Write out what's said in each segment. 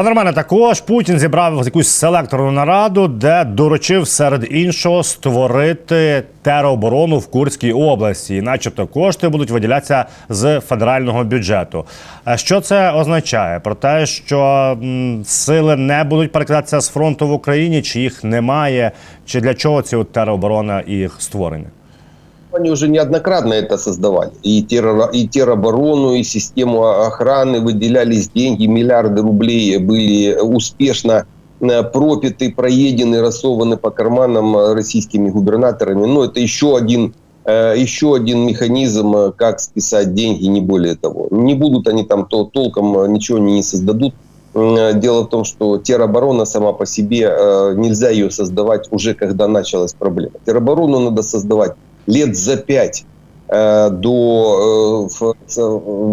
Пане Романе, також Путін зібрав якусь селекторну нараду, де доручив серед іншого створити тероборону в Курській області, і начебто кошти будуть виділятися з федерального бюджету. Що це означає? Про те, що сили не будуть перекидатися з фронту в Україні, чи їх немає, чи для чого ці тероборона і їх створення? Они уже неоднократно это создавали. И, террор, и тероборону, и систему охраны выделялись деньги, миллиарды рублей были успешно э, пропиты, проедены, рассованы по карманам российскими губернаторами. Но это еще один, э, еще один механизм, э, как списать деньги, не более того. Не будут они там то, толком ничего не создадут. Дело в том, что тероборона сама по себе, нельзя ее создавать уже, когда началась проблема. Тероборону надо создавать лет за пять э, до э,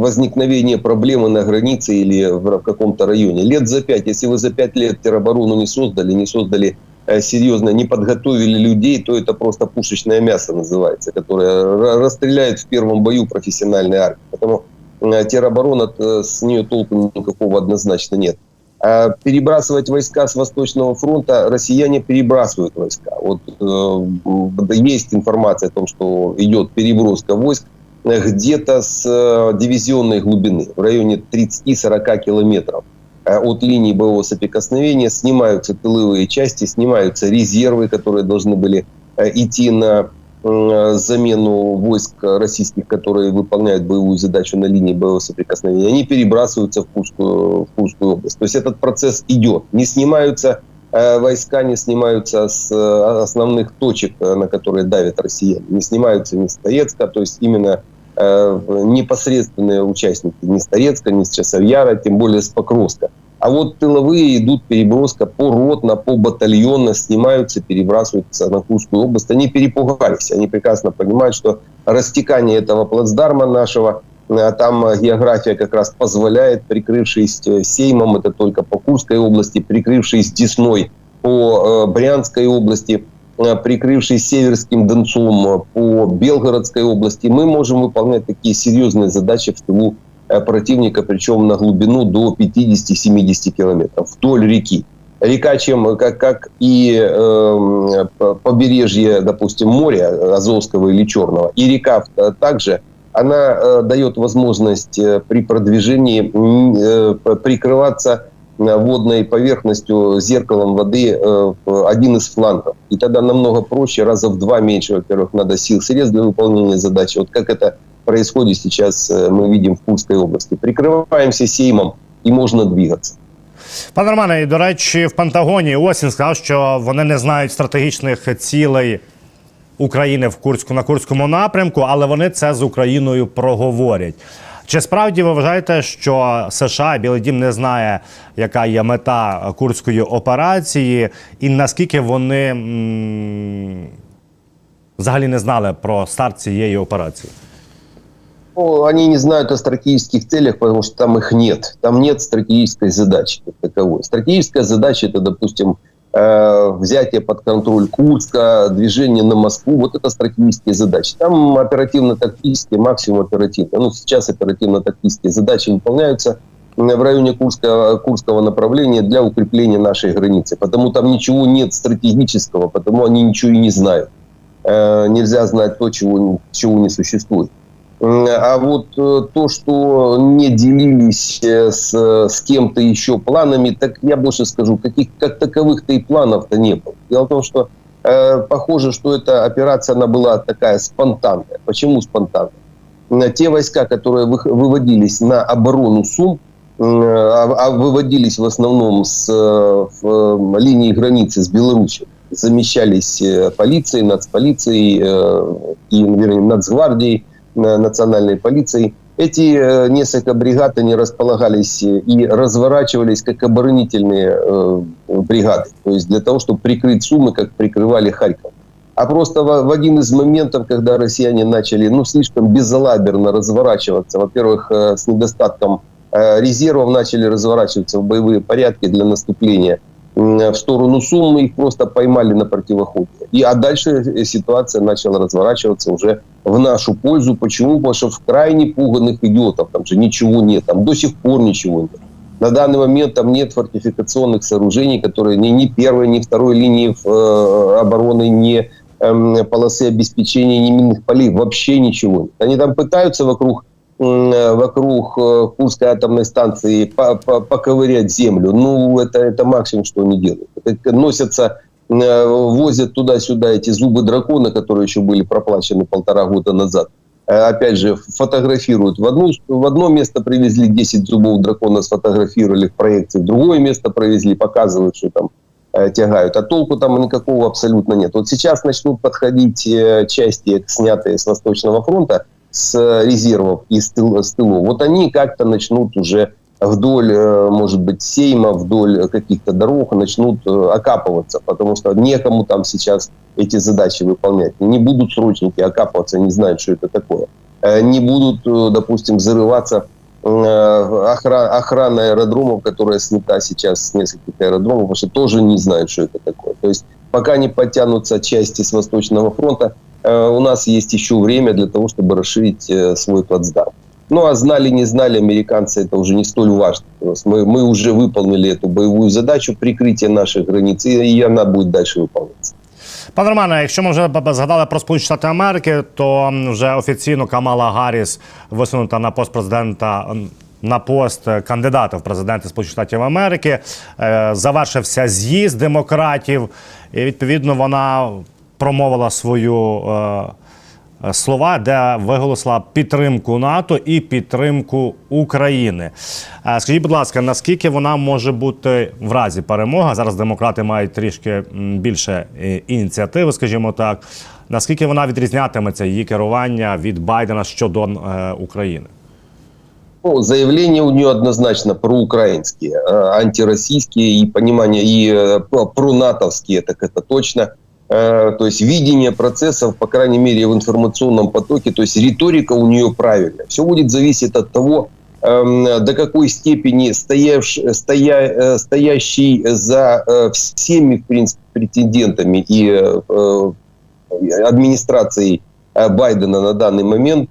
возникновения проблемы на границе или в каком-то районе. Лет за пять. Если вы за пять лет тероборону не создали, не создали э, серьезно, не подготовили людей, то это просто пушечное мясо называется, которое ра- расстреляет в первом бою профессиональной армии. Поэтому тероборона, с нее толку никакого однозначно нет. А перебрасывать войска с Восточного фронта россияне перебрасывают войска. Вот э, есть информация о том, что идет переброска войск э, где-то с э, дивизионной глубины, в районе 30-40 километров э, от линии боевого соприкосновения. Снимаются тыловые части, снимаются резервы, которые должны были э, идти на э, замену войск российских, которые выполняют боевую задачу на линии боевого соприкосновения, они перебрасываются в Курскую, в Курскую область. То есть этот процесс идет. Не снимаются э, войска, не снимаются с э, основных точек, э, на которые давят россияне. Не снимаются ни с то есть именно э, непосредственные участники ни с Торецка, ни Часовьяра, тем более с Покровска. А вот тыловые идут переброска поротно, по батальонно, снимаются, перебрасываются на Курскую область. Они перепугались, они прекрасно понимают, что растекание этого плацдарма нашего, э, там э, география как раз позволяет, прикрывшись э, Сеймом, это только по Курской области, прикрывшись Десной по Брянской области, прикрывшись Северским Донцом по Белгородской области, мы можем выполнять такие серьезные задачи в тылу противника, причем на глубину до 50-70 километров вдоль реки. Река, чем э, как, как и э, побережье, допустим, моря Азовского или Черного, и река э, также, она э, дает возможность э, при продвижении э, прикрываться э, водной поверхностью, зеркалом воды э, один из флангов. И тогда намного проще, раза в два меньше, во-первых, надо сил, средств для выполнения задачи. Вот как это происходит сейчас, э, мы видим в Курской области. Прикрываемся сеймом, и можно двигаться. Пане Романе, і до речі, в Пентагоні Осін сказав, що вони не знають стратегічних цілей України в Курську на Курському напрямку, але вони це з Україною проговорять. Чи справді ви вважаєте, що США і Білий Дім не знає, яка є мета курської операції, і наскільки вони м, взагалі не знали про старт цієї операції? Ну, они не знают о стратегических целях, потому что там их нет. Там нет стратегической задачи как таковой. Стратегическая задача это, допустим, э, взятие под контроль Курска, движение на Москву. Вот это стратегические задачи. Там оперативно-тактические, максимум оперативно. Ну, сейчас оперативно-тактические задачи выполняются м, в районе Курска, Курского направления для укрепления нашей границы. Потому там ничего нет стратегического, потому они ничего и не знают. Э, нельзя знать то, чего, чего не существует. А вот э, то, что не делились э, с, с кем-то еще планами, так я больше скажу, каких как таковых-то и планов-то не было. Дело в том, что э, похоже, что эта операция она была такая спонтанная. Почему спонтанная? Те войска, которые вы- выводились на оборону Сум, м, а выводились в основном с э, в, э, линии границы с Беларусью, замещались э, полицией, нацполицией э, и, вернее, нацгвардией, э, национальной полицией. Эти э, несколько бригад, они располагались э, и разворачивались как оборонительные э, бригады. То есть для того, чтобы прикрыть Сумы, как прикрывали Харьков. А просто в, один из моментов, когда россияне начали ну, слишком безалаберно разворачиваться, во-первых, с недостатком резервов начали разворачиваться в боевые порядки для наступления в сторону Суммы, их просто поймали на противоходе. И, а дальше э, ситуация начала разворачиваться уже в нашу пользу. Почему? Потому что в крайне пуганных идиотов, там же ничего нет, там до сих пор ничего нет. На данный момент там нет фортификационных сооружений, которые ни, ни первой, ни второй линии э, обороны, ни э, полосы обеспечения, ни минных полей, вообще ничего. Они там пытаются вокруг вокруг э, Курской атомной станции по- по- поковырять землю. Ну, это, это максимум, что они делают. Носятся, э, возят туда-сюда эти зубы дракона, которые еще были проплачены полтора года назад. Э, Опять же, фотографируют. В, одну, в одно место привезли 10 зубов дракона, сфотографировали в проекции. В другое место провезли, показывают, что там э, тягают. А толку там никакого абсолютно нет. Вот сейчас начнут подходить э, части, снятые с Восточного фронта, с э, резервов и с, тыл, с тылов. Вот они как-то начнут уже вдоль, э, может быть, Сейма, вдоль каких-то дорог начнут э, окапываться, потому что некому там сейчас эти задачи выполнять. Не будут срочники окапываться, не знают, что это такое. Не будут, допустим, зарываться э, охра- охрана аэродромов, которая снята сейчас с нескольких аэродромов, потому что тоже не знают, что это такое. То есть пока не подтянутся части с Восточного фронта, у нас есть еще время для того, чтобы расширить э, свой плацдарм. Ну, а знали, не знали, американцы, это уже не столь важно. То есть Мы, мы уже выполнили эту боевую задачу прикрытия наших границ, и, и она будет дальше выполняться. Пане Романе, якщо ми вже б- б- згадали про Сполучені Штати Америки, то м, вже офіційно Камала Гарріс висунута на пост президента. м, На пост е, кандидата в президенти Сполучених Штатів Америки Е, завершився з'їзд демократів, і відповідно вона промовила свою е, е, слова, де виголосила підтримку НАТО і підтримку України. Е, Скажіть, будь ласка, наскільки вона може бути в разі перемоги? Зараз демократи мають трішки м, більше е, ініціативи, скажімо так. Наскільки вона відрізнятиметься її керування від Байдена щодо е, України? Ну, заявления у нее однозначно проукраинские, э, антироссийские и понимание, и э, про- пронатовские, так это точно. Э, То есть видение процессов, по крайней мере, в информационном потоке, то есть риторика у нее правильная. Все будет зависеть от того, эм, до какой степени стоявш- стоя, э, стоящий за э, всеми, в принципе, претендентами и администрацией Байдена на данный момент,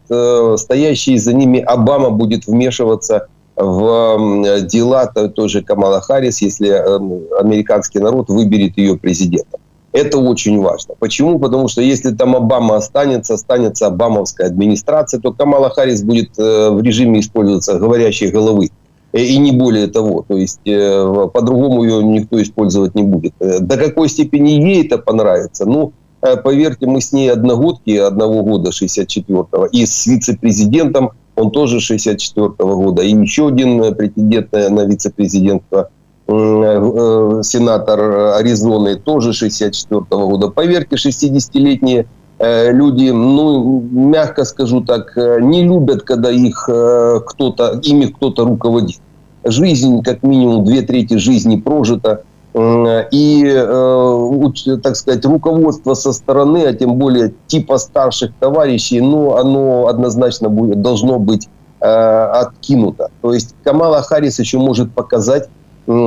стоящий за ними Обама будет вмешиваться в дела той же Камала Харрис, если эм, американский народ выберет ее президентом. Это очень важно. Почему? Потому что если там Обама останется, останется обамовская администрация, то Камала Харрис будет э, в режиме использоваться говорящей головы. Э, И не более того. То есть э, по-другому ее никто использовать не будет. До какой степени ей это понравится? Ну, поверьте, мы с ней одногодки одного года, 64-го, и с вице-президентом, он тоже 64-го года, и еще один претендент на вице-президентство, сенатор Аризоны, тоже 64-го года. Поверьте, 60-летние э, люди, ну, мягко скажу так, э, не любят, когда их э, кто-то, ими кто-то руководит. Жизнь, как минимум, две трети жизни прожита, и, э, так сказать, руководство со стороны, а тем более типа старших товарищей, ну, оно однозначно будет, должно быть э, откинуто. То есть Камала Харрис еще может показать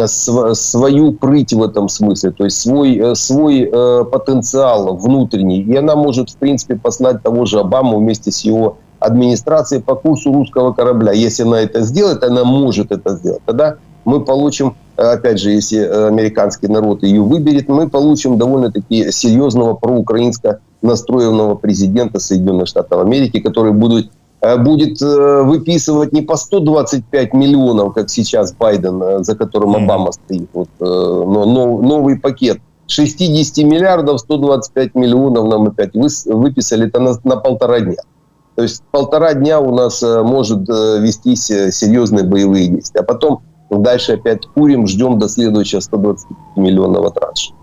свою прыть в этом смысле, то есть свой, э, свой э, потенциал внутренний. И она может, в принципе, послать того же Обаму вместе с его администрацией по курсу русского корабля. Если она это сделает, она может это сделать. Тогда мы получим, э, опять же, если американский народ ее выберет, мы получим довольно-таки серьезного проукраинско настроенного президента Соединенных Штатов Америки, который будет будет э, выписывать не по 125 миллионов, как сейчас Байден, э, за которым. Обама стоит, вот, э, но, но- новый пакет. 60 миллиардов, 125 миллионов нам опять выс- выписали это на, на полтора дня. То есть полтора дня у нас э, может э, вестись э, серьезные боевые действия. А потом дальше опять курим, ждем до следующего 120 миллионного транша.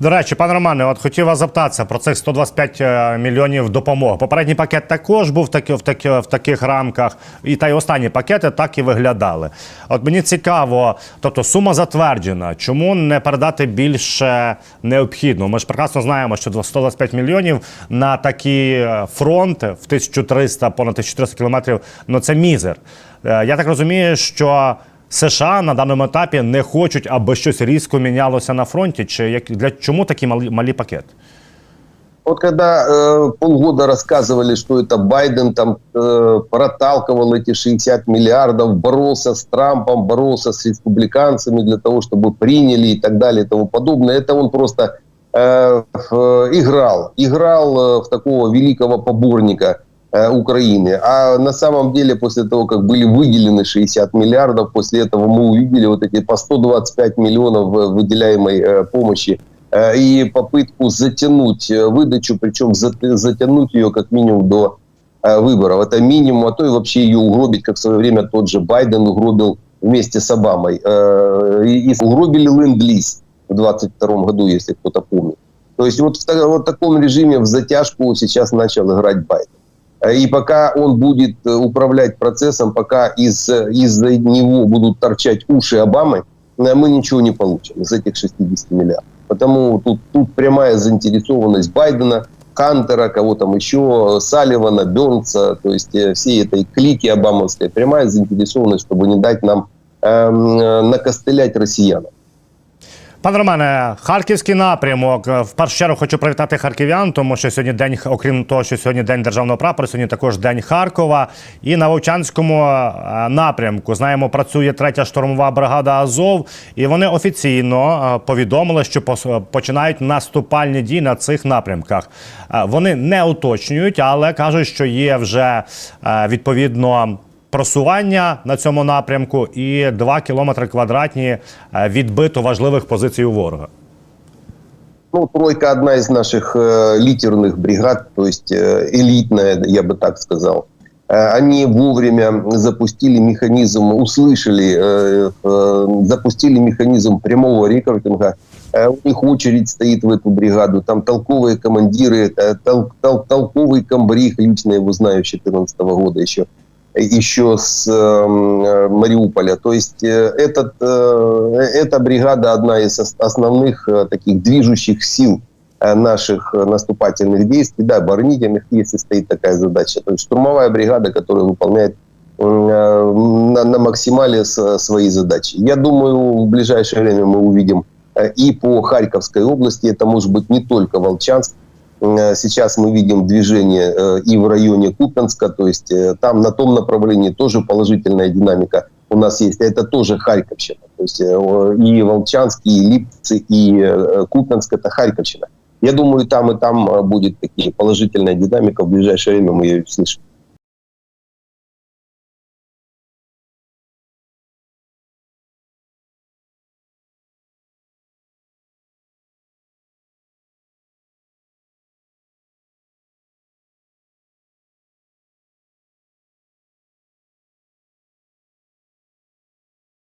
До речі, пане Романе, от хотів вас запитатися про цих 125 е, мільйонів допомоги. Попередній пакет також був в, такі, в, такі, в таких рамках, і та й останні пакети так і виглядали. От мені цікаво, тобто сума затверджена. Чому не передати більше необхідно? Ми ж прекрасно знаємо, що 125 мільйонів на такі е, фронти в 1300, понад 1300 кілометрів, ну це мізер. Е, Я так розумію, що США на даному етапі не хочуть, аби щось різко мінялося на фронті. Чи як для чому такі малі, малі пакети? Вот когда э, полгода рассказывали, что это Байден там э, проталкивал эти 60 миллиардов, боролся с Трампом, боролся с республиканцами для того, чтобы приняли и так далее и тому подобное, это он просто э, в- играл, играл э, в такого великого поборника э, Украины. А на самом деле после того, как были выделены 60 миллиардов, после этого мы увидели вот эти по 125 миллионов э, выделяемой э, помощи э, и попытку затянуть э, выдачу, причем зат- затянуть ее как минимум до э, выборов. Это минимум, а то и вообще ее угробить, как в свое время тот же Байден угробил вместе с Обамой. Э, И, угробили ленд-лиз в 22 году, если кто-то помнит. То есть вот в вот таком режиме в затяжку сейчас начал играть Байден. Э, И пока он будет э, управлять процессом, пока из, э, из-за него будут торчать уши Обамы, мы ничего не получим из этих 60 миллиардов. Потому тут, тут прямая заинтересованность Байдена, Кантера, кого там еще, Салливана, Бернса, то есть всей этой клики обамовской, прямая заинтересованность, чтобы не дать нам эм, накостылять россиянам. Пане Романе, харківський напрямок. Е, В першу чергу хочу привітати харків'ян, тому що сьогодні день, окрім того, що сьогодні день державного прапора, сьогодні також день Харкова. І на Вовчанському е, напрямку знаємо, працює третя штурмова бригада Азов, і вони офіційно е, повідомили, що починають наступальні дії на цих напрямках. Вони не уточнюють, але кажуть, що є вже відповідно просування на цьому напрямку і 2 кілометри квадратні е, відбито важливих позицій у ворога. Ну, тройка одна из наших э, литерных бригад, то есть э, элитная, я бы так сказал. Э, они вовремя запустили механизм, услышали, э, э, запустили механизм прямого рекрутинга. Э, у них очередь стоит в эту бригаду. Там толковые командиры, э, тол- тол- толковый комбриг, лично его знаю с 2014 года еще Еще с эм, э, Мариуполя. То есть э, этот, э, эта бригада одна из ос- основных э, таких движущих сил э, наших э, наступательных действий. Да, оборонительных, если стоит такая задача. То есть штурмовая бригада, которая выполняет э, на, на максимале свои задачи. Я думаю, в ближайшее время мы увидим и по Харьковской области, это может быть не только Волчанск, Сейчас мы видим движение э, и в районе Купенска, то есть э, там на том направлении тоже положительная динамика у нас есть. Это тоже Харьковщина. То есть э, и Волчанск, и Липцы, и э, Купенск – это Харьковщина. Я думаю, там и там э, будет такие положительная динамика. В ближайшее время мы ее услышим.